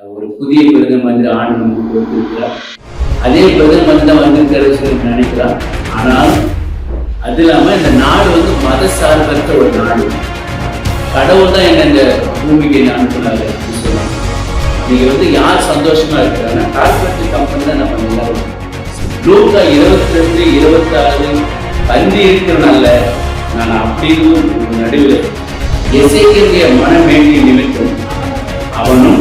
ஒரு புதிய பிரதம மந்திரி ஆண்டு நமக்கு கொடுத்திருக்கிறார். அதே பிரதம மந்திரி தான் வந்திருக்காரு சொல்லி நினைக்கிறார் ஆனால் அது இல்லாம இந்த நாடு வந்து மத சார்பற்ற ஒரு நாடு. கடவுள் தான் என்ன இந்த பூமிக்கு அனுப்புனாரு அப்படின்னு சொல்லலாம் நீங்க வந்து யார் சந்தோஷமா இருக்கிறாங்கன்னா கார்பரேட் கம்பெனி தான் நம்ம எல்லாரும் லூக்கா இருபத்தி ரெண்டு இருபத்தி ஆறு பந்தி இருக்கிறனால நான் அப்படின்னு நடுவில் எசைக்கிய மனமேண்டிய நிமித்தம் அவனும்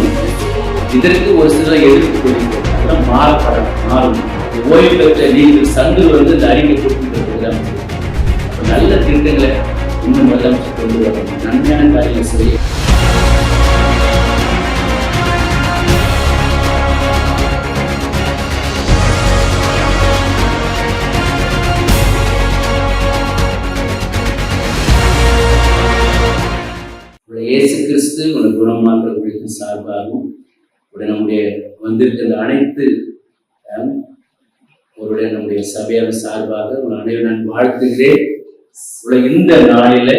இதற்கு ஒரு சில எதிர்ப்பு கொடுக்கிறார் மாறப்படணும் மாறும். ஓய்வு பெற்ற நீங்கள் சங்கு வந்து இந்த அறிக்கை கொடுத்துருக்கிறார் நல்ல திட்டங்களை இன்னும் முதலமைச்சர் கொண்டு வரணும். நன்மையான காரியங்களை செய்ய. இயேசு கிறிஸ்து உனக்கு குணமாக்குற குறித்து சார்பாகவும் நம்முடைய வந்திருக்கிற அனைத்து அவருடைய நம்முடைய சபையார் சார்பாக உங்கள் அனைவரும் நான் வாழ்த்துகிறேன். உள்ள இந்த நாளில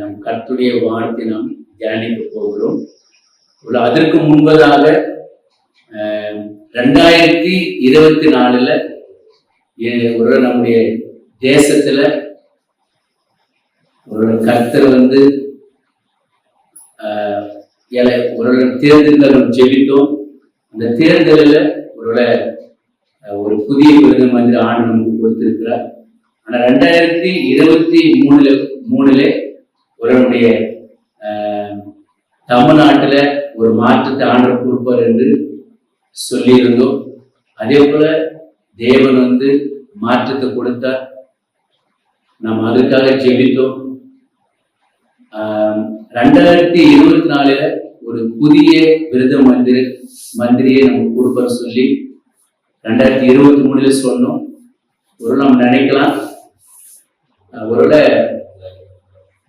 நம் கத்துடைய வாழ்த்தை நாம் தியானிக்க போகிறோம். உள்ள அதற்கு முன்பதாக ரெண்டாயிரத்தி இருபத்தி நாலுல ஒரு நம்முடைய தேசத்துல ஒரு கர்த்தர் வந்து ஏழை ஒரு தேர்ந்தெடுத்த நம்ம அந்த தேர்தலில் ஒருவரை ஒரு புதிய விருது மாதிரி ஆண்டு நமக்கு கொடுத்திருக்கிறார். ஆனால் ரெண்டாயிரத்தி இருபத்தி மூணுல மூணுல ஒருவனுடைய ஆஹ், ஒரு மாற்றத்தை ஆண்டு கொடுப்பார் என்று சொல்லியிருந்தோம். அதே போல தேவன் வந்து மாற்றத்தை கொடுத்தார். நாம் அதுக்காக ஜெபித்தோம். ரெண்டாயிரத்தி இருபத்தி நாலுல ஒரு புதிய விருத மந்திரி மந்திரியை நம்ம கொடுப்பற சொல்லி ரெண்டாயிரத்தி இருபத்தி மூணுல சொன்னோம். ஒரு நம்ம நினைக்கலாம். அவரோட ஒருவேளை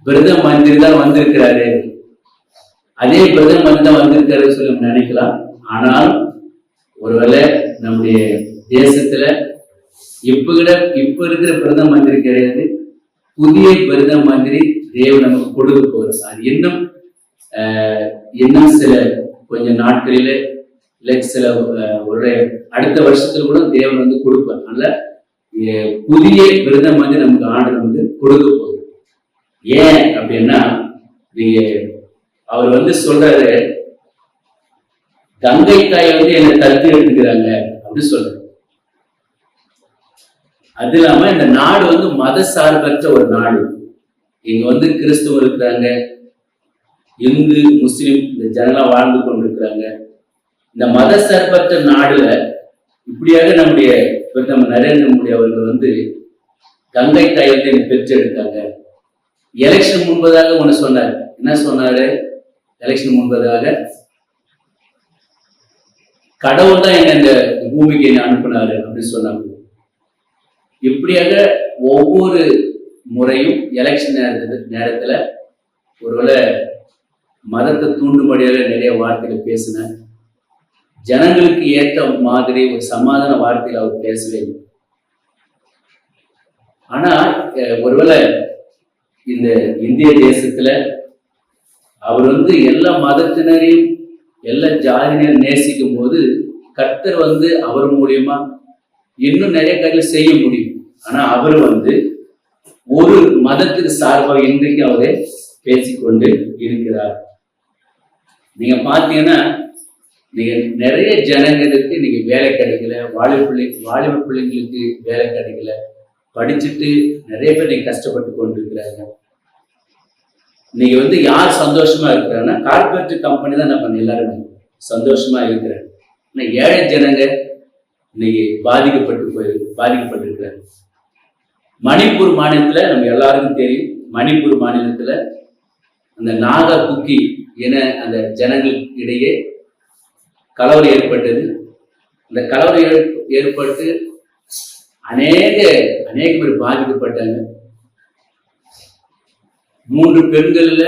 விருத மந்திரி தான் வந்திருக்கிறாரு. அதே விருத மந்திரி தான் வந்திருக்காரு சொல்லி நம்ம நினைக்கலாம். ஆனால் ஒருவேளை நம்முடைய தேசத்துல இப்ப கூட இப்ப இருக்கிற பிரதம மந்திரி கிடையாது. புதிய பிரதம மந்திரி தேவன் நமக்கு கொடுக்க போகிற சார். இன்னும் ஆஹ், இன்னும் சில கொஞ்ச நாட்களில இல்லை சில ஒரு அடுத்த வருஷத்துல கூட தேவன் வந்து கொடுப்பார். அதனால புதிய விரதம் வந்து நமக்கு ஆண்டு வந்து கொடுக்க போகுது ஏன் அப்படின்னா நீங்க அவர் வந்து சொல்றாரு கங்கை தாய் வந்து என்னை தத்து எடுத்துக்கிறாங்க அப்படின்னு சொல்றாரு. அது இல்லாம இந்த நாடு வந்து மத சார்பற்ற ஒரு நாடு. இங்க வந்து கிறிஸ்துவ இருக்கிறாங்க. இந்து முஸ்லிம் இந்த ஜனங்களா வாழ்ந்து கொண்டிருக்கிறாங்க. இந்த மத சார்பற்ற நாடுல இப்படியாக நம்முடைய பிரதமர் நரேந்திர மோடி அவர்கள் வந்து கங்கை தயத்தை பெற்றெடுத்தாங்க. எலெக்ஷன் முன்பதாக ஒண்ணு சொன்னார். என்ன சொன்னாரு? எலெக்ஷன் முன்பதாக கடவுள் தான் என்ன இந்த பூமிக்கு என்ன அனுப்புனாரு அப்படின்னு சொன்னாங்க. இப்படியாக ஒவ்வொரு முறையும் எலெக்ஷன் நேரத்தில் நேரத்துல ஒருவேளை மதத்தை தூண்டும்படியாக நிறைய வார்த்தைகள் பேசினார் ஜனங்களுக்கு ஏற்ற மாதிரி ஒரு சமாதான வார்த்தையில் அவர் பேசவே ஆனா ஒருவேளை இந்த இந்திய தேசத்துல அவர் வந்து எல்லா மதத்தினரையும் எல்லா ஜாதியினரையும் நேசிக்கும் போது கர்த்தர் வந்து அவர் மூலியமா இன்னும் நிறைய காரியம் செய்ய முடியும். ஆனா அவர் வந்து ஒரு மதத்துக்கு சார்பாக இன்றைக்கு அவரே பேசிக்கொண்டு இருக்கிறார். நீங்க பாத்தீங்கன்னா நீங்க நிறைய ஜனங்களுக்கு நீங்க வேலை கிடைக்கல வாலிப பிள்ளை வாலிப பிள்ளைங்களுக்கு வேலை கிடைக்கல. படிச்சுட்டு நிறைய பேர் நீங்க கஷ்டப்பட்டு கொண்டு இருக்கிறாங்க நீங்க வந்து யார் சந்தோஷமா இருக்கிறாங்கன்னா கார்பரேட் கம்பெனி தான் நம்ம எல்லாரும் சந்தோஷமா இருக்கிறாங்க. ஏழை ஜனங்க இன்னைக்கு பாதிக்கப்பட்டு போய் பாதிக்கப்பட்டிருக்கிறாங்க. மணிப்பூர் மாநிலத்துல நம்ம எல்லாருக்கும் தெரியும். மணிப்பூர் மாநிலத்துல அந்த நாகா குக்கி என அந்த ஜனங்கள் இடையே கலவரம் ஏற்பட்டது. அந்த கலவரம் ஏற்பட்டு அநேக அநேக பேர் பாதிக்கப்பட்டாங்க. மூன்று பெண்கள்ல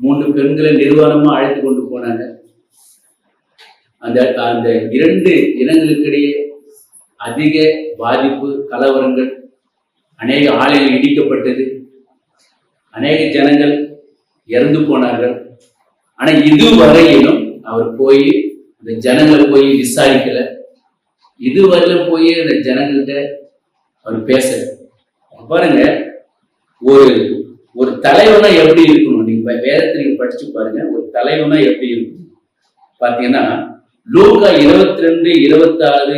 மூன்று பெண்களை நிர்வாணமா அழைத்து கொண்டு போனாங்க. அந்த அந்த இரண்டு இனங்களுக்கிடையே அதிக பாதிப்பு கலவரங்கள் அநேக ஆலைகள் இடிக்கப்பட்டது. அநேக ஜனங்கள் இறந்து போனார்கள். ஆனா இதுவரையிலும் அவர் போய் இந்த ஜனங்களை போய் விசாரிக்கல. இதுவரையிலும் போய் அந்த ஜனங்கள்கிட்ட அவர் பேசல. பாருங்க ஒரு ஒரு தலைவனா எப்படி இருக்கணும்? நீங்க வேதத்தை நீங்க படிச்சு பாருங்க ஒரு தலைவனா எப்படி இருக்கணும்? பாத்தீங்கன்னா லூகா இருபத்தி ரெண்டு இருபத்தாறு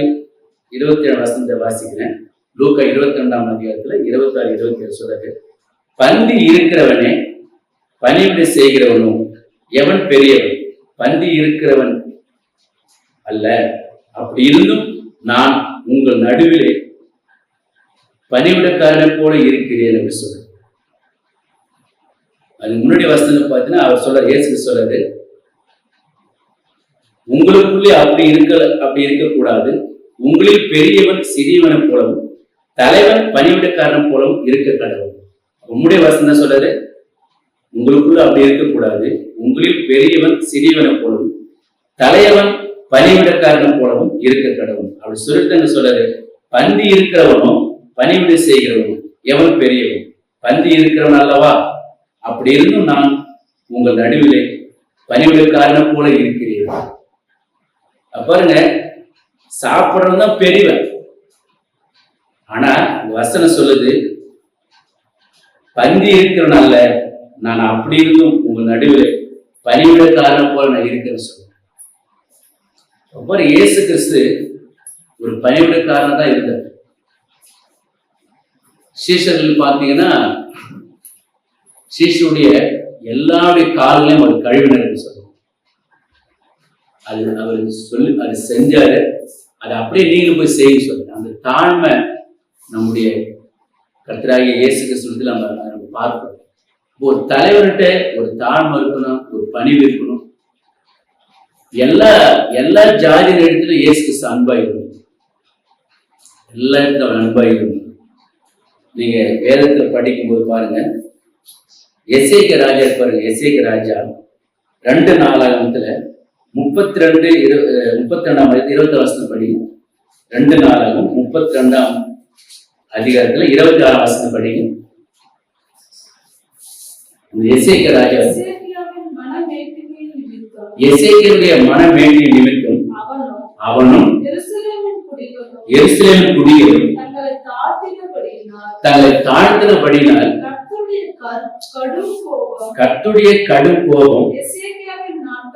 இருபத்தி ஏழு வசந்த வாசிக்கிறேன். லூக்கா இருபத்தி ரெண்டாம் அதிகாரத்துல இருபத்தாறு இருபத்தி ஏழு சொல்றாரு பந்தி இருக்கிறவனே பணிவிடை செய்கிறவனும் எவன் பெரியவன்? பந்தி இருக்கிறவன் அல்ல. அப்படி இருந்தும் நான் உங்கள் நடுவிலே பணிவிடக்காரனை போல இருக்கிறேன் என்று சொல்ற அது முன்னாடி வசனத்தை பார்த்தீங்கன்னா அவர் சொல்ற இயேசு சொல்றது உங்களுக்குள்ளே அப்படி இருக்க அப்படி இருக்கக்கூடாது. உங்களில் பெரியவன் சிறியவனை போலவும் தலைவன் பணிவிடக்காரன் போலவும் இருக்க கடவுள். உம்முடைய வசனம் தான் சொல்றாரு உங்களுக்குள்ள அப்படி இருக்கக்கூடாது. உங்களில் பெரியவன் சிறியவனை போலவும் தலைவன் பணிவிடக்காரன் போலவும் இருக்க கடவுள். அப்படி சொல்லிட்டு என்ன சொல்றாரு பந்தி இருக்கிறவனும் பணிவிடை செய்கிறவனும் எவன் பெரியவன்? பந்தி இருக்கிறவன் அல்லவா? அப்படி இருந்தும் நான் உங்கள் நடுவிலே பணிவிடக்காரனை போல இருக்கிறீர்கள் பாருங்க சாப்பிடுறவன் தான் பெரியவன் ஆனா வசனம் சொல்லுது பந்தி இருக்கிறனால நான் அப்படி இருந்தும் உங்க நடுவில் பணிவிடக்காரன் போல நான் இருக்கிறேன்னு சொல்றேன் இயேசு கிறிஸ்து ஒரு பணிவிடக்காரன் தான் இருந்தார். சீஷர்கள் பார்த்தீங்கன்னா சீஷருடைய எல்லாருடைய கால்களையும் அவர் கழுவினர் சொல்லுவோம் அது அவர் சொல்லி அது செஞ்சாரு. அதை அப்படியே நீங்களும் போய் செய்ய சொல்லுங்க. அந்த தாழ்மை நம்முடைய கர்த்தராகிய இயேசு கிறிஸ்துவத்தில் நம்ம நம்ம பார்ப்போம் இப்போ ஒரு தலைவர்கிட்ட ஒரு தாழ்மை இருக்கணும் ஒரு பணிவு இருக்கணும். எல்லா எல்லா ஜாதியின் இடத்துல இயேசு கிறிஸ்து அன்பாக இருக்கணும். எல்லா இடத்துல அவர் அன்பா இருக்கணும். நீங்க வேதத்துல படிக்கும்போது பாருங்க. எஸ்ஐக்கு ராஜா பாருங்க எஸ்ஐக்கு ராஜா. ரெண்டு நாளாகத்துல முப்பத்தி ரெண்டு இரு முப்பத்தி ரெண்டாம் இருபத்தி வருஷம் படி ரெண்டு நாளாகும் முப்பத்தி ரெண்டாம் அதிகாரத்துல இருபத்தி படிக்கும் இந்த எசேக்க ராஜா. எசேக்கியருடைய மனமேட்டிய நிமித்தம் அவனும் எருசலேமின் குடிகளும் தங்களை தாழ்த்தினபடினால் கர்த்தருடைய கர்- கடும் கோபம் கர்த்துடைய கடும் கோபம் எசேக்கியாவின் நாட்களிலே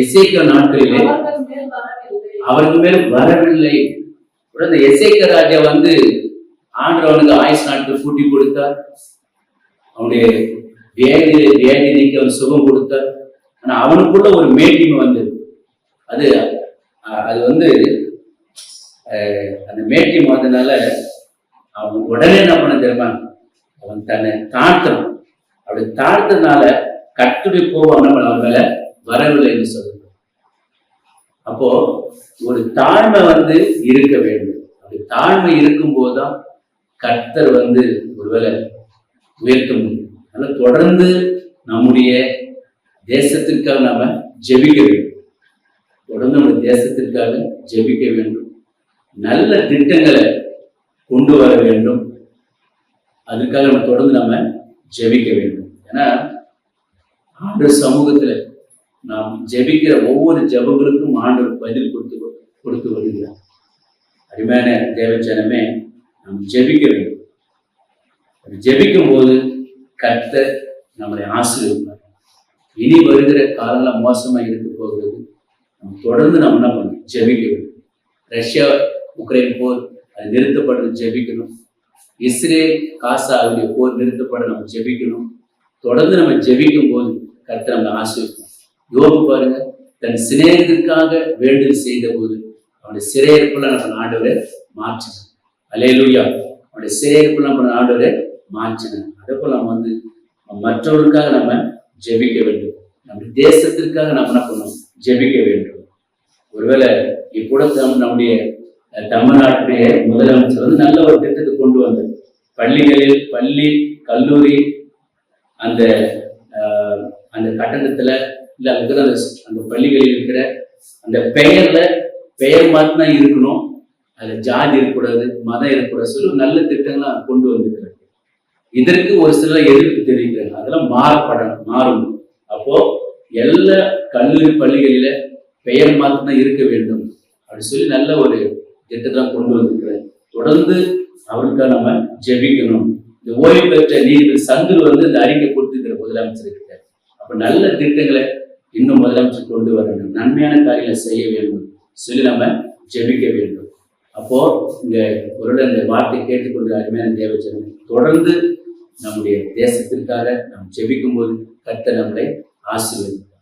எசேக்கிய நாட்களிலே அவர்கள் மேல் வரவில்லை. அவருக்கு மேல் வரவில்லை. உடனே இந்த எசேக்க ராஜா வந்து ஆண்டவனுக்கு ஆயுஷ் நாட்கள் கூட்டி கொடுத்தார். அவனுடைய வியாதி வியாதி நீக்க அவன் சுகம் கொடுத்தார். ஆனா அவனுக்குள்ள ஒரு மேட்டிமை வந்தது. அது அது வந்து அந்த மேட்டிமை வந்ததுனால அவன் உடனே என்ன பண்ண தெரியுமா? அவன் தன்னை தாழ்த்தணும். அப்படி தாழ்த்ததுனால கட்டுடைய கோபம் நம்ம அவன் மேல வரவில்லை என்று சொல்லுது அப்போ ஒரு தாழ்மை வந்து இருக்க வேண்டும். அப்படி தாழ்மை இருக்கும் போதுதான் கர்த்தர் வந்து ஒருவேளை உயர்த்த முடியும். அதனால தொடர்ந்து நம்முடைய தேசத்திற்காக நாம ஜெபிக்க வேண்டும். தொடர்ந்து நம்ம தேசத்திற்காக ஜெபிக்க வேண்டும். நல்ல திட்டங்களை கொண்டு வர வேண்டும். அதுக்காக நம்ம தொடர்ந்து நம்ம ஜெபிக்க வேண்டும். ஏன்னா ஆண்டு சமூகத்துல நாம் ஜெபிக்கிற ஒவ்வொரு ஜெபங்களுக்கும் ஆண்டவர் பதில் கொடுத்து கொடுத்து வருகிறார். அருமையான தேவச்சனமே நாம் ஜெபிக்க வேண்டும். ஜெபிக்கும் போது கத்த நம்மளை ஆசீர்வதிப்பார். இனி வருகிற காலங்கள் மோசமா இருக்க போகிறது. நம்ம தொடர்ந்து நம்ம என்ன பண்ணணும்? ஜெபிக்க வேண்டும். ரஷ்யா உக்ரைன் போர் அது நிறுத்தப்படுறது ஜெபிக்கணும். இஸ்ரேல் காசாவுடைய போர் நிறுத்தப்பட நம்ம ஜெபிக்கணும். தொடர்ந்து நம்ம ஜெபிக்கும் போது கருத்து நம்ம ஆசை யோபு பாருங்க தன் சிநேகத்திற்காக வேண்டுதல் செய்த போது அவனுடைய சிறையிருப்புல நம்ம ஆண்டவரை மாற்றினான். அலையலுயா அவனுடைய சிறையிருப்புல நம்ம ஆண்டவரை மாற்றினான். அதே போல நம்ம வந்து மற்றவர்களுக்காக நம்ம ஜெபிக்க வேண்டும். நம்முடைய தேசத்திற்காக நம்ம என்ன பண்ணணும்? ஜெபிக்க வேண்டும். ஒருவேளை இப்போட நம்முடைய தமிழ்நாட்டுடைய முதலமைச்சர் வந்து நல்ல ஒரு திட்டத்தை கொண்டு வந்தது பள்ளிகளில் பள்ளி கல்லூரி அந்த ஆஹ், அந்த கட்டணத்துல இல்ல அங்க இருக்கிற அந்த பள்ளிகளில் இருக்கிற அந்த பெயர்ல பெயர் மாத்திரம் இருக்கணும். அதுல ஜாதி இருக்கக்கூடாது மதம் இருக்கக்கூடாது சொல்லி நல்ல திட்டங்கள்லாம் கொண்டு வந்திருக்கிறாங்க இதற்கு ஒரு சிலர் எதிர்ப்பு தெரிவிக்கிறாங்க. அதெல்லாம் மாறப்படணும் மாறும். அப்போ எல்லா கல்லூரி பள்ளிகளில பெயர் மாத்திரம் தான் இருக்க வேண்டும். அப்படின்னு சொல்லி நல்ல ஒரு திட்டத்தை கொண்டு வந்திருக்கிறார். தொடர்ந்து அவருக்காக நம்ம ஜெபிக்கணும். இந்த ஓய்வு பெற்ற நீதிபதி சந்துரு வந்து இந்த அறிக்கை கொடுத்துருக்கிற முதலமைச்சர் இருக்கார் அப்ப நல்ல திட்டங்களை இன்னும் முதலமைச்சர் கொண்டு வர வேண்டும். நன்மையான காரியங்களை செய்ய வேண்டும். சொல்லி நம்ம ஜெபிக்க வேண்டும். அப்போ இந்த ஒரு இந்த வார்த்தை கேட்டுக்கொண்டு அருமையான தேவச்சனம் தொடர்ந்து நம்முடைய தேசத்திற்காக நாம் ஜெபிக்கும் போது கத்த நம்மளை ஆசீர்வதிப்பார்.